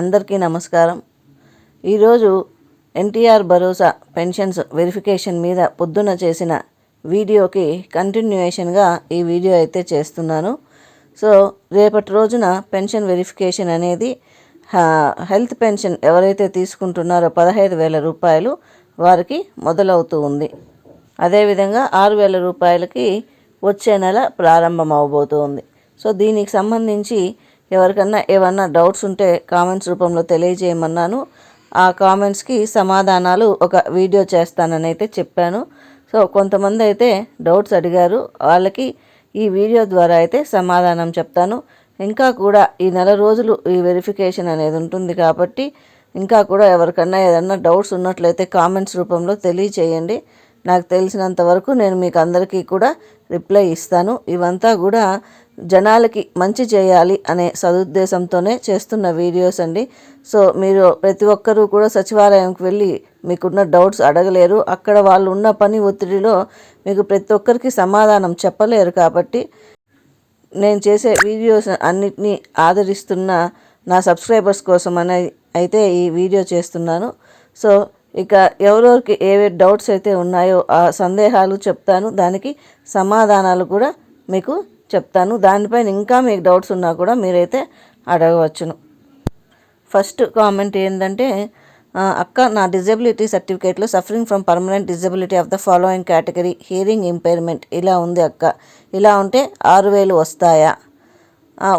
అందరికీ నమస్కారం. ఈరోజు ఎన్టీఆర్ భరోసా పెన్షన్స్ వెరిఫికేషన్ మీద పొద్దున చేసిన వీడియోకి కంటిన్యూయేషన్గా ఈ వీడియో అయితే చేస్తున్నాను. సో రేపటి రోజున పెన్షన్ వెరిఫికేషన్ అనేది హెల్త్ పెన్షన్ ఎవరైతే తీసుకుంటున్నారో పదహైదు వేల రూపాయలు వారికి మొదలవుతూ ఉంది. అదేవిధంగా ఆరు వేల రూపాయలకి వచ్చే నెల ప్రారంభం అవబోతోంది సో దీనికి సంబంధించి ఎవరికన్నా ఏమన్నా డౌట్స్ ఉంటే కామెంట్స్ రూపంలో తెలియజేయమన్నాను. ఆ కామెంట్స్కి సమాధానాలు ఒక వీడియో చేస్తానని అయితే చెప్పాను. సో కొంతమంది అయితే డౌట్స్ అడిగారు. వాళ్ళకి ఈ వీడియో ద్వారా అయితే సమాధానం చెప్తాను. ఇంకా కూడా ఈ నెల రోజులు ఈ వెరిఫికేషన్ అనేది ఉంటుంది కాబట్టి ఇంకా కూడా ఎవరికన్నా ఏదన్నా డౌట్స్ ఉన్నట్లయితే కామెంట్స్ రూపంలో తెలియచేయండి నాకు తెలిసినంత వరకు నేను మీకు అందరికీ కూడా రిప్లై ఇస్తాను. ఇవంతా కూడా జనాలకి మంచి చేయాలి అనే సదుద్దేశంతోనే చేస్తున్న వీడియోస్ అండి. సో మీరు ప్రతి ఒక్కరూ కూడా సచివాలయంకి వెళ్ళి మీకున్న డౌట్స్ అడగలేరు. అక్కడ వాళ్ళు ఉన్న పని ఒత్తిడిలో మీకు ప్రతి ఒక్కరికి సమాధానం చెప్పలేరు కాబట్టి నేను చేసే వీడియోస్ అన్నిటినీ ఆదరిస్తున్న నా సబ్స్క్రైబర్స్ కోసం అనే అయితే ఈ వీడియో చేస్తున్నాను. సో ఇక ఎవరెవరికి ఏవే డౌట్స్ అయితే ఉన్నాయో ఆ సందేహాలు చెప్తాను. దానికి సమాధానాలు కూడా మీకు చెప్తాను. దానిపైన ఇంకా మీకు డౌట్స్ ఉన్నా కూడా మీరైతే అడగవచ్చును. ఫస్ట్ కామెంట్ ఏంటంటే అక్క నా డిజబిలిటీ సర్టిఫికేట్లో suffering from permanent disability of the following category hearing impairment. ఇలా ఉంది అక్క. ఇలా ఉంటే ఆరు వేలు వస్తాయా?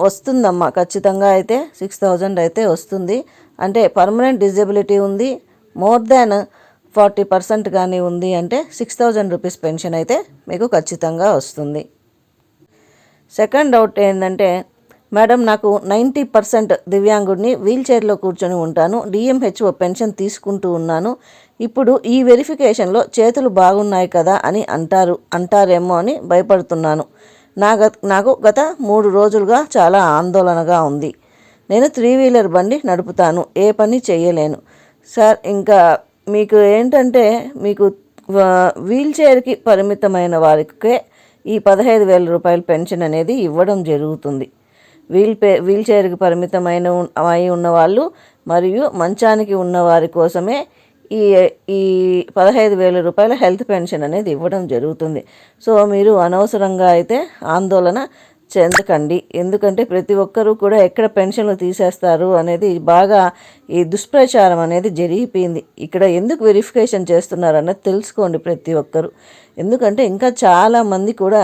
వస్తుందమ్మా. ఖచ్చితంగా అయితే సిక్స్ థౌజండ్ అయితే వస్తుంది. అంటే పర్మనెంట్ డిజబిలిటీ ఉంది. మోర్ దాన్ ఫార్టీ పర్సెంట్ కానీ ఉంది అంటే సిక్స్ థౌజండ్ రూపీస్ పెన్షన్ అయితే మీకు ఖచ్చితంగా వస్తుంది. సెకండ్ డౌట్ ఏంటంటే మేడం నాకు నైంటీ పర్సెంట్ దివ్యాంగుడిని వీల్ చైర్లో కూర్చొని ఉంటాను డిఎంహెచ్ఓ పెన్షన్ తీసుకుంటూ ఉన్నాను ఇప్పుడు ఈ వెరిఫికేషన్లో చేతులు బాగున్నాయి కదా అని అంటారు అంటారేమో అని భయపడుతున్నాను. నా గత నాకు గత మూడు రోజులుగా చాలా ఆందోళనగా ఉంది. నేను త్రీ వీలర్ బండి నడుపుతాను ఏ పని చేయలేను సార్ ఇంకా మీకు ఏంటంటే మీకు వీల్చైర్కి వీల్ చైర్కి పరిమితమైన వారికే ఈ పదహైదు వేల రూపాయల పెన్షన్ అనేది ఇవ్వడం జరుగుతుంది. వీల్ పే వీల్ చైర్కి పరిమితమైన ఉన్- అయి ఉన్నవాళ్ళు మరియు మంచానికి ఉన్న వారి కోసమే ఈ ఈ పదహైదు వేల రూపాయల హెల్త్ పెన్షన్ అనేది ఇవ్వడం జరుగుతుంది. సో మీరు అనవసరంగా అయితే ఆందోళన చెందకండి. ఎందుకంటే ప్రతి ఒక్కరూ కూడా ఎక్కడ పెన్షన్లు తీసేస్తారు అనేది బాగా ఈ దుష్ప్రచారం అనేది జరిగిపోయింది. ఇక్కడ ఎందుకు వెరిఫికేషన్ చేస్తున్నారు అన్నది తెలుసుకోండి ప్రతి ఒక్కరు. ఎందుకంటే ఇంకా చాలామంది కూడా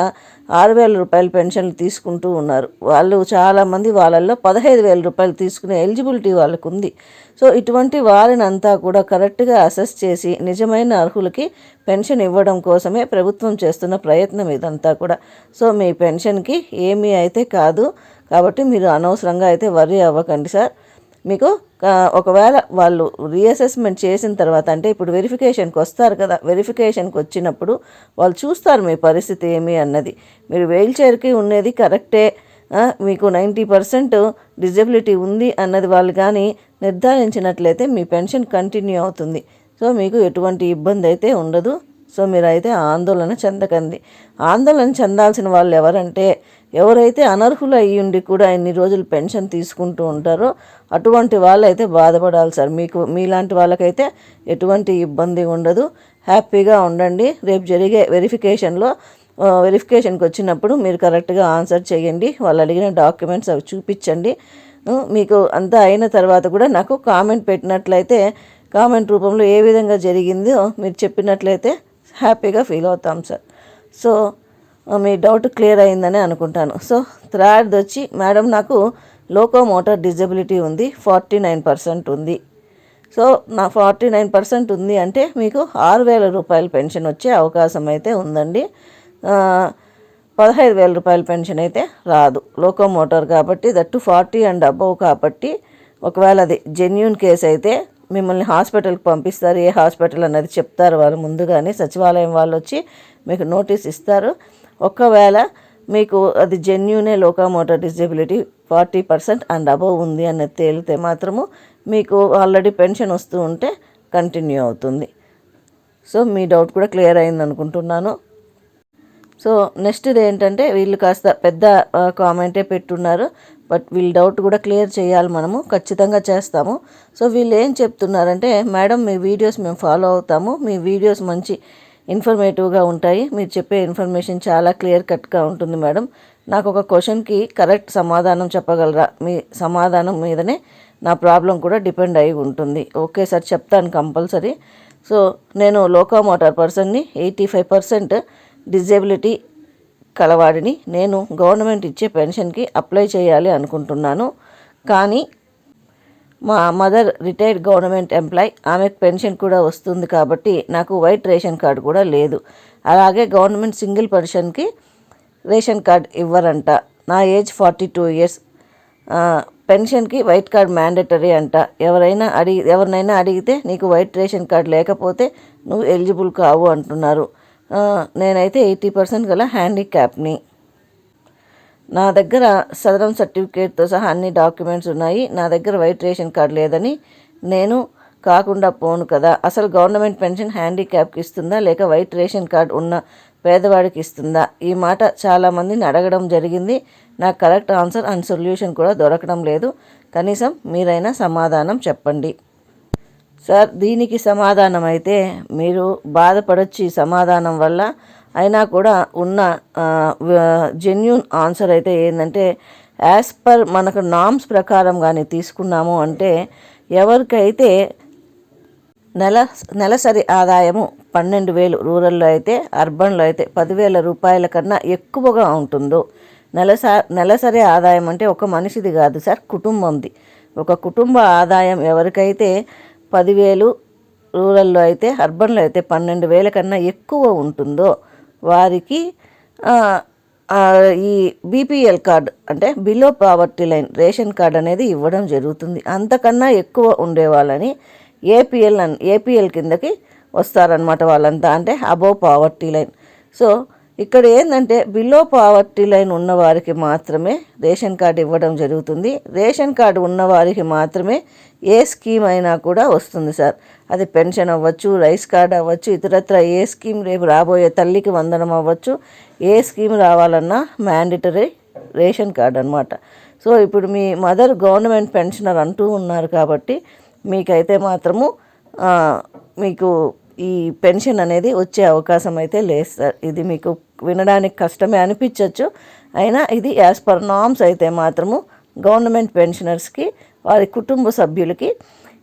ఆరు వేల రూపాయల పెన్షన్లు తీసుకుంటూ ఉన్నారు. వాళ్ళు చాలామంది వాళ్ళల్లో పదహైదు వేల రూపాయలు తీసుకునే ఎలిజిబిలిటీ వాళ్ళకు ఉంది సో ఇటువంటి వారిని అంతా కూడా కరెక్ట్గా అసెస్ చేసి నిజమైన అర్హులకి పెన్షన్ ఇవ్వడం కోసమే ప్రభుత్వం చేస్తున్న ప్రయత్నం ఇదంతా కూడా. సో మీ పెన్షన్కి ఏమీ అయితే కాదు. కాబట్టి మీరు అనవసరంగా అయితే వర్రీ అవ్వకండి సార్. మీకు ఒకవేళ వాళ్ళు రీఅసెస్మెంట్ చేసిన తర్వాత అంటే ఇప్పుడు వెరిఫికేషన్కి వస్తారు కదా వెరిఫికేషన్కి వచ్చినప్పుడు వాళ్ళు చూస్తారు మీ పరిస్థితి ఏమి అన్నది. మీరు వీల్ చైర్కి ఉన్నది కరెక్టే మీకు నైంటీ పర్సెంట్ డిజబిలిటీ ఉంది అన్నది వాళ్ళు కానీ నిర్ధారించినట్లయితే మీ పెన్షన్ కంటిన్యూ అవుతుంది. సో మీకు ఎటువంటి ఇబ్బంది అయితే ఉండదు. సో మీరైతే ఆందోళన చెందకండి. ఆందోళన చెందాల్సిన వాళ్ళు ఎవరంటే ఎవరైతే అనర్హులు అయ్యి ఉండి కూడా ఇన్ని రోజులు పెన్షన్ తీసుకుంటూ ఉంటారో అటువంటి వాళ్ళైతే బాధపడాలి సార్. మీకు మీలాంటి వాళ్ళకైతే ఎటువంటి ఇబ్బంది ఉండదు. హ్యాపీగా ఉండండి. రేపు జరిగే వెరిఫికేషన్లో వెరిఫికేషన్కి వచ్చినప్పుడు మీరు కరెక్ట్గా ఆన్సర్ చేయండి. వాళ్ళు అడిగిన డాక్యుమెంట్స్ అవి చూపించండి. మీకు అంతా అయిన తర్వాత కూడా నాకు కామెంట్ పెట్టినట్లయితే కామెంట్ రూపంలో ఏ విధంగా జరిగిందో మీరు చెప్పినట్లయితే హ్యాపీగా ఫీల్ అవుతాం సార్. సో మీ డౌట్ క్లియర్ అయిందని అనుకుంటాను. సో థర్డ్ వచ్చి మేడం నాకు లోకో మోటార్ డిజబిలిటీ ఉంది ఫార్టీ నైన్ పర్సెంట్ ఉంది. సో నా ఫార్టీ నైన్ పర్సెంట్ ఉంది అంటే మీకు ఆరు వేల రూపాయల పెన్షన్ వచ్చే అవకాశం అయితే ఉందండి. పదహైదు వేల రూపాయల పెన్షన్ అయితే రాదు లోకో మోటార్ కాబట్టి దట్టు ఫార్టీ అండ్ అబవ్ కాబట్టి ఒకవేళ అది జెన్యున్ కేసు అయితే మిమ్మల్ని హాస్పిటల్కి పంపిస్తారు ఏ హాస్పిటల్ అన్నది చెప్తారు వాళ్ళు ముందుగానే సచివాలయం వాళ్ళు వచ్చి మీకు నోటీస్ ఇస్తారు. ఒకవేళ మీకు అది జెన్యునే locomotor disability forty percent and above ఉంది అన్నది తేలితే మాత్రము మీకు ఆల్రెడీ పెన్షన్ వస్తూ ఉంటే కంటిన్యూ అవుతుంది. సో మీ డౌట్ కూడా క్లియర్ అయింది అనుకుంటున్నాను. సో నెక్స్ట్ ఇది ఏంటంటే వీళ్ళు కాస్త పెద్ద కామెంటే పెట్టున్నారు. బట్ వీళ్ళ డౌట్ కూడా క్లియర్ చేయాలి మనము. ఖచ్చితంగా చేస్తాము. సో వీళ్ళు ఏం చెప్తున్నారంటే మేడం మీ వీడియోస్ మేము ఫాలో అవుతాము. మీ వీడియోస్ మంచి ఇన్ఫర్మేటివ్గా ఉంటాయి. మీరు చెప్పే ఇన్ఫర్మేషన్ చాలా క్లియర్ కట్గా ఉంటుంది మేడం. నాకు ఒక క్వశ్చన్కి కరెక్ట్ సమాధానం చెప్పగలరా? మీ సమాధానం మీదనే నా ప్రాబ్లం కూడా డిపెండ్ అయి ఉంటుంది. ఓకే సార్ చెప్తాను కంపల్సరీ. సో నేను లోకోమోటార్ పర్సన్ని ఎయిటీ ఫైవ్ పర్సెంట్ డిజేబిలిటీ కలవాడిని. నేను గవర్నమెంట్ ఇచ్చే పెన్షన్కి అప్లై చేయాలి అనుకుంటున్నాను. కానీ మా మదర్ రిటైర్డ్ గవర్నమెంట్ ఎంప్లాయ్. ఆమెకు పెన్షన్ కూడా వస్తుంది కాబట్టి నాకు వైట్ రేషన్ కార్డు కూడా లేదు. అలాగే గవర్నమెంట్ సింగిల్ పెన్షన్కి రేషన్ కార్డ్ ఇవ్వరంట. నా ఏజ్ ఫార్టీ టూ ఇయర్స్. పెన్షన్కి వైట్ కార్డ్ మ్యాండేటరీ అంట. ఎవరైనా అడిగి ఎవరినైనా అడిగితే నీకు వైట్ రేషన్ కార్డ్ లేకపోతే నువ్వు ఎలిజిబుల్ కావు అంటున్నారు. నేనైతే ఎయిటీ పర్సెంట్ గల హ్యాండిక్యాప్ని. నా దగ్గర సదరం సర్టిఫికేట్తో సహా అన్ని డాక్యుమెంట్స్ ఉన్నాయి. నా దగ్గర వైట్ రేషన్ కార్డు లేదని నేను కాకుండా పోను కదా. అసలు గవర్నమెంట్ పెన్షన్ హ్యాండిక్యాప్కి ఇస్తుందా? లేక వైట్ రేషన్ కార్డు ఉన్న పేదవాడికి ఇస్తుందా? ఈ మాట చాలామందిని అడగడం జరిగింది. నాకు కరెక్ట్ ఆన్సర్ అండ్ సొల్యూషన్ కూడా దొరకడం లేదు. కనీసం మీరైనా సమాధానం చెప్పండి. సార్ దీనికి సమాధానం అయితే మీరు బాధపడొచ్చి. సమాధానం వల్ల అయినా కూడా ఉన్న జెన్యున్ ఆన్సర్ అయితే ఏంటంటే యాజ్ పర్ మనకు నామ్స్ ప్రకారం కానీ తీసుకున్నాము అంటే ఎవరికైతే నెల నెలసరి ఆదాయము పన్నెండు వేలు రూరల్లో అయితే అర్బన్లో అయితే పదివేల రూపాయల కన్నా ఎక్కువగా ఉంటుందో నెలస నెలసరి ఆదాయం అంటే ఒక మనిషిది కాదు సార్ కుటుంబంది. ఒక కుటుంబ ఆదాయం ఎవరికైతే పదివేలు రూరల్లో అయితే అర్బన్లో అయితే పన్నెండు వేల కన్నా ఎక్కువ ఉంటుందో వారికి ఈ బీపీఎల్ కార్డ్ అంటే below poverty line ration card అనేది ఇవ్వడం జరుగుతుంది. అంతకన్నా ఎక్కువ ఉండేవాళ్ళని ఏపీఎల్ అని ఏపీఎల్ కిందకి వస్తారనమాట వాళ్ళంతా అంటే అబోవ్ పావర్టీ లైన్. సో ఇక్కడ ఏంటంటే బిలో పావర్టీ లైన్ ఉన్నవారికి మాత్రమే రేషన్ కార్డు ఇవ్వడం జరుగుతుంది. రేషన్ కార్డు ఉన్నవారికి మాత్రమే ఏ స్కీమ్ అయినా కూడా వస్తుంది సార్. అది పెన్షన్ అవ్వచ్చు రైస్ కార్డ్ అవ్వచ్చు ఇతరత్ర ఏ స్కీమ్ రేపు రాబోయే తల్లికి వందనం అవ్వచ్చు ఏ స్కీమ్ రావాలన్నా మ్యాండేటరీ రేషన్ కార్డ్ అనమాట సో ఇప్పుడు మీ మదర్ గవర్నమెంట్ పెన్షనర్ అంటూ ఉన్నారు కాబట్టి మీకైతే మాత్రము మీకు ఈ పెన్షన్ అనేది వచ్చే అవకాశం అయితే లేదు సార్. ఇది మీకు వినడానికి కష్టమే అనిపించవచ్చు అయినా ఇది యాజ్ పర్ నామ్స్ అయితే మాత్రము గవర్నమెంట్ పెన్షనర్స్కి వారి కుటుంబ సభ్యులకి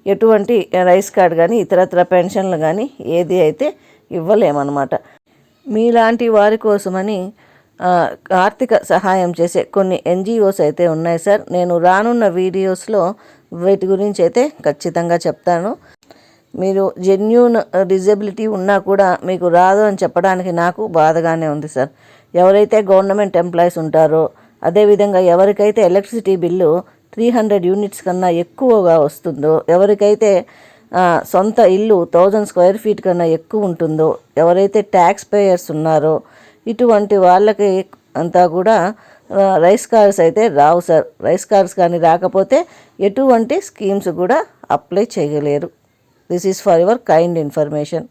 ఎటువంటి రైస్ కార్డ్ కానీ ఇతరత్ర పెన్షన్లు కానీ ఏది అయితే ఇవ్వలేమన్నమాట. మీలాంటి వారి కోసమని ఆర్థిక సహాయం చేసే కొన్ని ఎన్జిఓస్ అయితే ఉన్నాయి సార్. నేను రానున్న వీడియోస్లో వీటి గురించి అయితే ఖచ్చితంగా చెప్తాను. మీరు జెన్యున్ డిజబిలిటీ ఉన్నా కూడా మీకు రాదు అని చెప్పడానికి నాకు బాధగానే ఉంది సార్. ఎవరైతే గవర్నమెంట్ ఎంప్లాయీస్ ఉంటారో అదేవిధంగా ఎవరికైతే electricity bill three hundred units కన్నా ఎక్కువగా వస్తుందో ఎవరికైతే సొంత ఇల్లు థౌజండ్ స్క్వేర్ ఫీట్ కన్నా ఎక్కువ ఉంటుందో ఎవరైతే ట్యాక్స్ పేయర్స్ ఉన్నారో ఇటువంటి వాళ్ళకి అంతా కూడా రైస్ కార్డ్స్ అయితే రావు సార్. రైస్ కార్డ్స్ కానీ రాకపోతే ఎటువంటి స్కీమ్స్ కూడా అప్లై చేయలేరు. This is for your kind information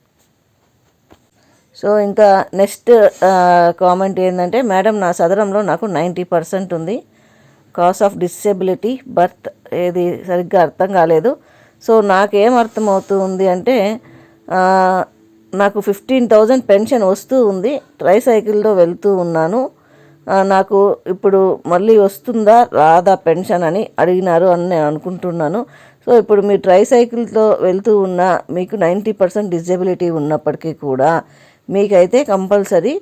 so ఇంకా నెక్స్ట్ కామెంట్ ఏంటంటే మేడం నా సదరంలో నాకు నైంటీ పర్సెంట్ ఉంది. కాస్ ఆఫ్ డిసేబిలిటీ బర్త్ ఏది సరిగ్గా అర్థం కాలేదు. సో నాకేం అర్థమవుతుంది అంటే నాకు ఫిఫ్టీన్ థౌజండ్ పెన్షన్ వస్తూ ఉంది. ట్రైసైకిల్లో వెళ్తూ ఉన్నాను. నాకు ఇప్పుడు మళ్ళీ వస్తుందా? రాదా పెన్షన్ అని అడిగినారు అని నేను అనుకుంటున్నాను. సో ఇప్పుడు మీ ట్రైసైకిల్తో వెళ్తూ ఉన్న మీకు నైంటీ పర్సెంట్ డిజబిలిటీ ఉన్నప్పటికీ కూడా మీకైతే కంపల్సరీ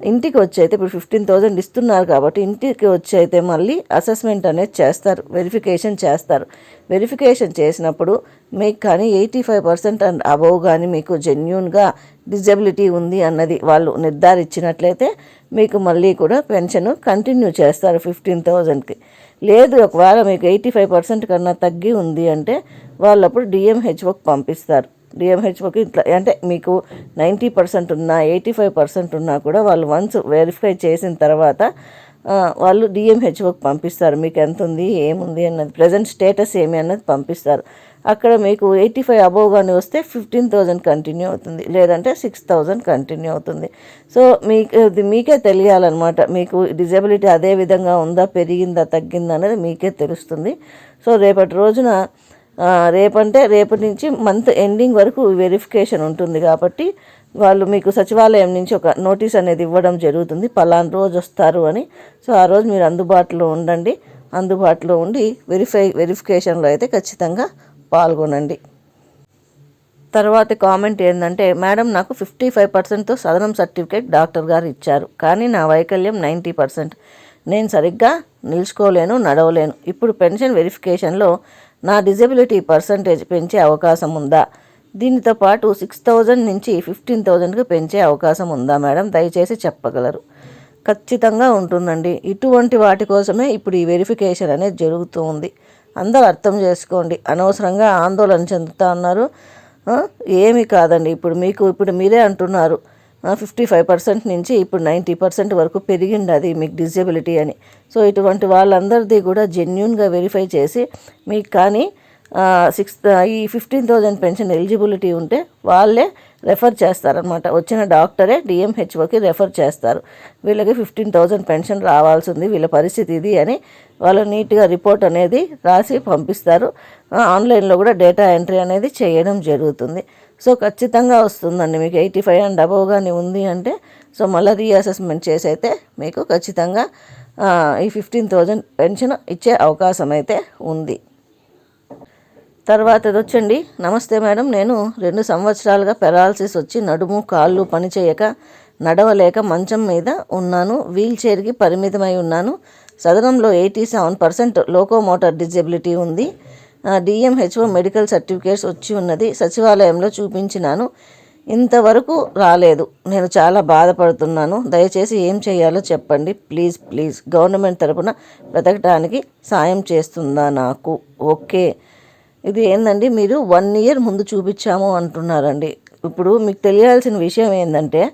ఇంటికి వచ్చి అయితే ఇప్పుడు ఫిఫ్టీన్ థౌజండ్ ఇస్తున్నారు కాబట్టి ఇంటికి వచ్చి అయితే మళ్ళీ అసెస్మెంట్ అనేది చేస్తారు వెరిఫికేషన్ చేస్తారు. వెరిఫికేషన్ చేసినప్పుడు మీకు కానీ eighty five percent and above కానీ మీకు జెన్యున్గా డిజబిలిటీ ఉంది అన్నది వాళ్ళు నిర్ధారించినట్లయితే మీకు మళ్ళీ కూడా పెన్షన్ కంటిన్యూ చేస్తారు ఫిఫ్టీన్ థౌజండ్కి లేదు ఒకవేళ మీకు ఎయిటీ ఫైవ్ పర్సెంట్ కన్నా తగ్గి ఉంది అంటే వాళ్ళు అప్పుడు డిఎంహెచ్ఓకి పంపిస్తారు. డిఎంహెచ్ఓకి ఇట్లా అంటే మీకు నైంటీ పర్సెంట్ ఉన్నా ఎయిటీ ఫైవ్ పర్సెంట్ ఉన్నా కూడా వాళ్ళు వన్స్ వెరిఫై చేసిన తర్వాత వాళ్ళు డిఎంహెచ్ఓకి పంపిస్తారు. మీకు ఎంత ఉంది ఏముంది అన్నది ప్రజెంట్ స్టేటస్ ఏమి అన్నది పంపిస్తారు. అక్కడ మీకు ఎయిటీ ఫైవ్ అబోవ్ కానీ వస్తే ఫిఫ్టీన్ థౌజండ్ కంటిన్యూ అవుతుంది. లేదంటే సిక్స్ థౌజండ్ కంటిన్యూ అవుతుంది. సో మీకు మీకే తెలియాలన్నమాట. మీకు డిజబిలిటీ అదే విధంగా ఉందా పెరిగిందా తగ్గిందా అనేది మీకే తెలుస్తుంది. సో రేపటి రోజున రేపంటే రేపటి నుంచి మంత్ ఎండింగ్ వరకు వెరిఫికేషన్ ఉంటుంది కాబట్టి వాళ్ళు మీకు సచివాలయం నుంచి ఒక నోటీస్ అనేది ఇవ్వడం జరుగుతుంది. పలానా రోజు వస్తారు అని. సో ఆ రోజు మీరు అందుబాటులో ఉండండి. అందుబాటులో ఉండి వెరిఫై వెరిఫికేషన్లో అయితే ఖచ్చితంగా పాల్గొనండి. తర్వాత కామెంట్ ఏంటంటే మేడం నాకు ఫిఫ్టీ ఫైవ్ పర్సెంట్తో సదనం సర్టిఫికేట్ డాక్టర్ గారు ఇచ్చారు. కానీ నా వైకల్యం నైంటీ పర్సెంట్. నేను సరిగ్గా నిలుచుకోలేను నడవలేను. ఇప్పుడు పెన్షన్ వెరిఫికేషన్లో నా డిజబిలిటీ పర్సంటేజ్ పెంచే అవకాశం ఉందా? దీనితో పాటు సిక్స్ థౌజండ్ నుంచి ఫిఫ్టీన్ థౌజండ్కి పెంచే అవకాశం ఉందా మేడం? దయచేసి చెప్పగలరు. ఖచ్చితంగా ఉంటుందండి. ఇటువంటి వాటి కోసమే ఇప్పుడు ఈ వెరిఫికేషన్ అనేది జరుగుతూ ఉంది. అందరూ అర్థం చేసుకోండి. అనవసరంగా ఆందోళన చెందుతా ఉన్నారు. ఏమీ కాదండి. ఇప్పుడు మీకు ఇప్పుడు మీరే అంటున్నారు. ఫిఫ్టీ ఫైవ్ పర్సెంట్ నుంచి ఇప్పుడు నైంటీ పర్సెంట్ వరకు పెరిగింది అది మీకు డిజేబిలిటీ అని. సో ఇటువంటి వాళ్ళందరిది కూడా జెన్యున్గా వెరిఫై చేసి మీకు కానీ సిక్స్ ఈ ఫిఫ్టీన్ థౌజండ్ పెన్షన్ ఎలిజిబిలిటీ ఉంటే వాళ్ళే రెఫర్ చేస్తారనమాట వచ్చిన డాక్టరే డిఎంహెచ్ఓకి రెఫర్ చేస్తారు. వీళ్ళకి ఫిఫ్టీన్ థౌజండ్ పెన్షన్ రావాల్సి ఉంది వీళ్ళ పరిస్థితి ఇది అని వాళ్ళు నీట్గా రిపోర్ట్ అనేది రాసి పంపిస్తారు. ఆన్లైన్లో కూడా డేటా ఎంట్రీ అనేది చేయడం జరుగుతుంది. సో ఖచ్చితంగా వస్తుందండి. మీకు ఎయిటీ ఫైవ్ అండ్ అబవ్ కానీ ఉంది అంటే సో మళ్ళీ రీఅసెస్మెంట్ చేసి అయితే మీకు ఖచ్చితంగా ఈ ఫిఫ్టీన్ థౌజండ్ పెన్షన్ ఇచ్చే అవకాశం అయితే ఉంది. తర్వాత ఇది వచ్చండి నమస్తే మేడం. నేను రెండు సంవత్సరాలుగా పెరాలసిస్ వచ్చి నడుము కాళ్ళు పనిచేయక నడవలేక మంచం మీద ఉన్నాను. వీల్ చైర్కి పరిమితమై ఉన్నాను. సదనంలో eighty seven percent locomotor disability ఉంది. డిఎంహెచ్ఓ మెడికల్ సర్టిఫికేట్స్ వచ్చి ఉన్నది. సచివాలయంలో చూపించినాను. ఇంతవరకు రాలేదు. నేను చాలా బాధపడుతున్నాను. దయచేసి ఏం చేయాలో చెప్పండి. Please please. గవర్నమెంట్ తరపున బ్రతకడానికి సాయం చేస్తుందా నాకు? ఓకే. ఇది ఏందండి? మీరు వన్ ఇయర్ ముందు చూపించాము అంటున్నారండి. ఇప్పుడు మీకు తెలియాల్సిన విషయం ఏంటంటే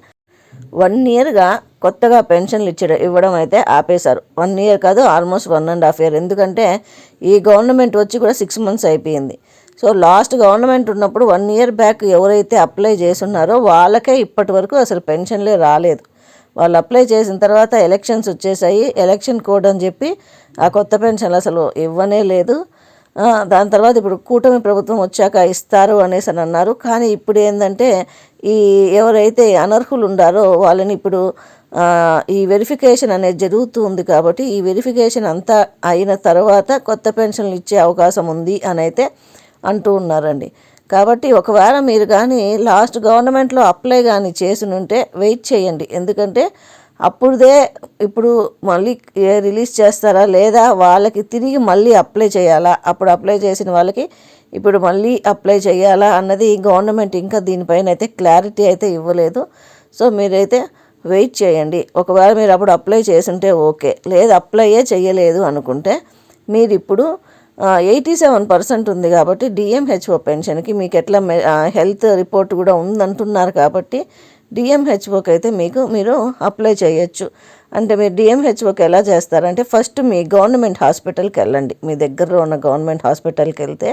వన్ ఇయర్గా కొత్తగా పెన్షన్లు ఇచ్చడం ఇవ్వడం అయితే ఆపేశారు. వన్ ఇయర్ కాదు almost one and half year ఎందుకంటే ఈ గవర్నమెంట్ వచ్చి కూడా సిక్స్ మంత్స్ అయిపోయింది. సో లాస్ట్ గవర్నమెంట్ ఉన్నప్పుడు వన్ ఇయర్ బ్యాక్ ఎవరైతే అప్లై చేస్తున్నారో వాళ్ళకే ఇప్పటి వరకు అసలు పెన్షన్లే రాలేదు. వాళ్ళు అప్లై చేసిన తర్వాత ఎలక్షన్స్ వచ్చేసాయి. ఎలక్షన్ కోడ్ అని చెప్పి ఆ కొత్త పెన్షన్లు అసలు ఇవ్వనే లేదు. దాని తర్వాత ఇప్పుడు కూటమి ప్రభుత్వం వచ్చాక ఇస్తారు అనేసి అని అన్నారు. కానీ ఇప్పుడు ఏంటంటే ఈ ఎవరైతే అనర్హులు ఉండారో వాళ్ళని ఇప్పుడు ఈ వెరిఫికేషన్ అనేది జరుగుతూ ఉంది కాబట్టి ఈ వెరిఫికేషన్ అంతా అయిన తర్వాత కొత్త పెన్షన్లు ఇచ్చే అవకాశం ఉంది అని అయితే అంటూ ఉన్నారండి. కాబట్టి ఒకవేళ మీరు కానీ లాస్ట్ గవర్నమెంట్లో అప్లై కానీ చేసి ఉంటే వెయిట్ చేయండి. ఎందుకంటే అప్పుడుదే ఇప్పుడు మళ్ళీ రిలీజ్ చేస్తారా లేదా వాళ్ళకి తిరిగి మళ్ళీ అప్లై చేయాలా? అప్పుడు అప్లై చేసిన వాళ్ళకి ఇప్పుడు మళ్ళీ అప్లై చేయాలా అన్నది గవర్నమెంట్ ఇంకా దీనిపైన అయితే క్లారిటీ అయితే ఇవ్వలేదు. సో మీరైతే వెయిట్ చేయండి. ఒకవేళ మీరు అప్పుడు అప్లై చేసుంటే ఓకే. లేదు అప్లైయే చేయలేదు అనుకుంటే మీరు ఇప్పుడు ఎయిటీ సెవెన్ పర్సెంట్ ఉంది కాబట్టి డిఎంహెచ్ఓ పెన్షన్కి మీకు ఎట్లా హెల్త్ రిపోర్ట్ కూడా ఉందంటున్నారు కాబట్టి డిఎంహెచ్ఓకి అయితే మీకు మీరు అప్లై చేయొచ్చు. అంటే మీరు డిఎంహెచ్ఓకి ఎలా చేస్తారంటే ఫస్ట్ మీ గవర్నమెంట్ హాస్పిటల్కి వెళ్ళండి. మీ దగ్గరలో ఉన్న గవర్నమెంట్ హాస్పిటల్కి వెళ్తే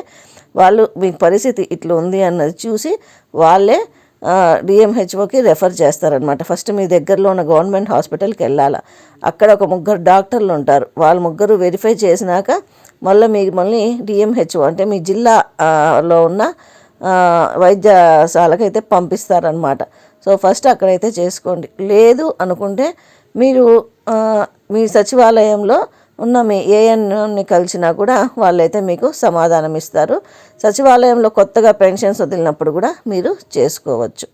వాళ్ళు మీ పరిస్థితి ఇట్లా ఉంది అన్నది చూసి వాళ్ళే డిఎంహెచ్ఓకి రెఫర్ చేస్తారనమాట ఫస్ట్ మీ దగ్గరలో ఉన్న గవర్నమెంట్ హాస్పిటల్కి వెళ్ళాలా. అక్కడ ఒక ముగ్గురు డాక్టర్లు ఉంటారు. వాళ్ళ ముగ్గురు వెరిఫై చేసినాక మళ్ళీ మీ మళ్ళీ డిఎంహెచ్ఓ అంటే మీ జిల్లాలో ఉన్న వైద్యశాలకు అయితే పంపిస్తారనమాట సో ఫస్ట్ అక్కడైతే చేసుకోండి. లేదు అనుకుంటే మీరు మీ సచివాలయంలో ఉన్న మీ ఏఎన్ని కలిసినా కూడా వాళ్ళైతే మీకు సమాధానం ఇస్తారు సచివాలయంలో కొత్తగా పెన్షన్స్ వదిలినప్పుడు కూడా మీరు చేసుకోవచ్చు.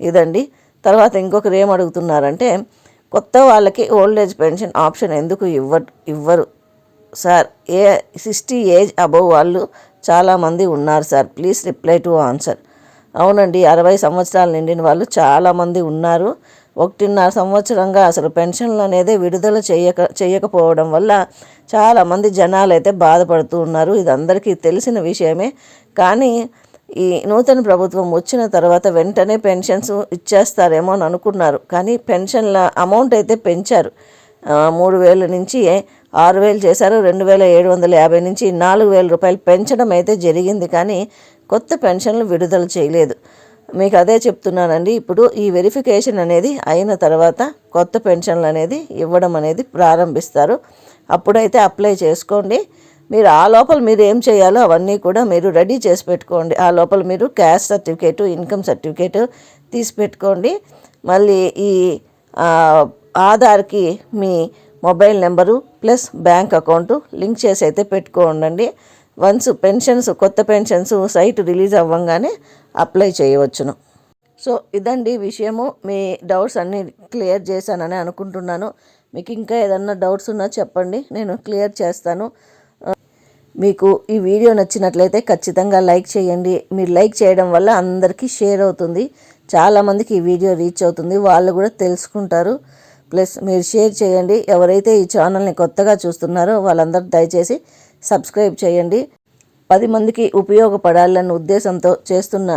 ఇదండి. తర్వాత ఇంకొకరు ఏం అడుగుతున్నారంటే కొత్త వాళ్ళకి ఓల్డ్ ఏజ్ పెన్షన్ ఆప్షన్ ఎందుకు ఇవ్వ ఇవ్వరు? సార్ ఏ సిక్స్టీ ఏజ్ అబవ్ వాళ్ళు చాలామంది ఉన్నారు sir. Please reply to answer. అవునండి. అరవై సంవత్సరాలు నిండిన వాళ్ళు చాలామంది ఉన్నారు. ఒకటిన్నర సంవత్సరంగా అసలు పెన్షన్లు అనేది విడుదల చేయక చేయకపోవడం వల్ల చాలామంది జనాలు అయితే బాధపడుతూ ఉన్నారు. ఇది అందరికీ తెలిసిన విషయమే. కానీ ఈ నూతన ప్రభుత్వం వచ్చిన తర్వాత వెంటనే పెన్షన్స్ ఇచ్చేస్తారేమో అని అనుకున్నారు. కానీ పెన్షన్ల అమౌంట్ అయితే పెంచారు. మూడు వేల నుంచి ఆరు వేలు చేశారు. రెండు వేల ఏడు వందల యాభై నుంచి నాలుగు వేల రూపాయలు పెంచడం అయితే జరిగింది. కానీ కొత్త పెన్షన్లు విడుదల చేయలేదు. మీకు అదే చెప్తున్నానండి. ఇప్పుడు ఈ వెరిఫికేషన్ అనేది అయిన తర్వాత కొత్త పెన్షన్లు అనేది ఇవ్వడం అనేది ప్రారంభిస్తారు. అప్పుడైతే అప్లై చేసుకోండి. మీరు ఆ లోపల మీరు ఏం చేయాలో అవన్నీ కూడా మీరు రెడీ చేసి పెట్టుకోండి. ఆ లోపల మీరు క్యాస్ట్ సర్టిఫికేటు ఇన్కమ్ సర్టిఫికేటు తీసి పెట్టుకోండి. మళ్ళీ ఈ ఆధార్కి మీ mobile number plus bank account link చేసి అయితే పెట్టుకోండి వన్స్ పెన్షన్స్ కొత్త పెన్షన్స్ సైట్ రిలీజ్ అవ్వగానే అప్లై చేయవచ్చును. సో ఇదండి విషయము. మీ డౌట్స్ అన్నీ క్లియర్ చేశానని అనుకుంటున్నాను. మీకు ఇంకా ఏదన్నా డౌట్స్ ఉన్నా చెప్పండి. నేను క్లియర్ చేస్తాను. మీకు ఈ వీడియో నచ్చినట్లయితే ఖచ్చితంగా లైక్ చేయండి. మీరు లైక్ చేయడం వల్ల అందరికీ షేర్ అవుతుంది. చాలామందికి ఈ వీడియో రీచ్ అవుతుంది. వాళ్ళు కూడా తెలుసుకుంటారు. ప్లస్ మీరు షేర్ చేయండి. ఎవరైతే ఈ ఛానల్ని కొత్తగా చూస్తున్నారో వాళ్ళందరూ దయచేసి సబ్స్క్రైబ్ చేయండి. పది మందికి ఉపయోగపడాలన్న ఉద్దేశంతో చేస్తున్న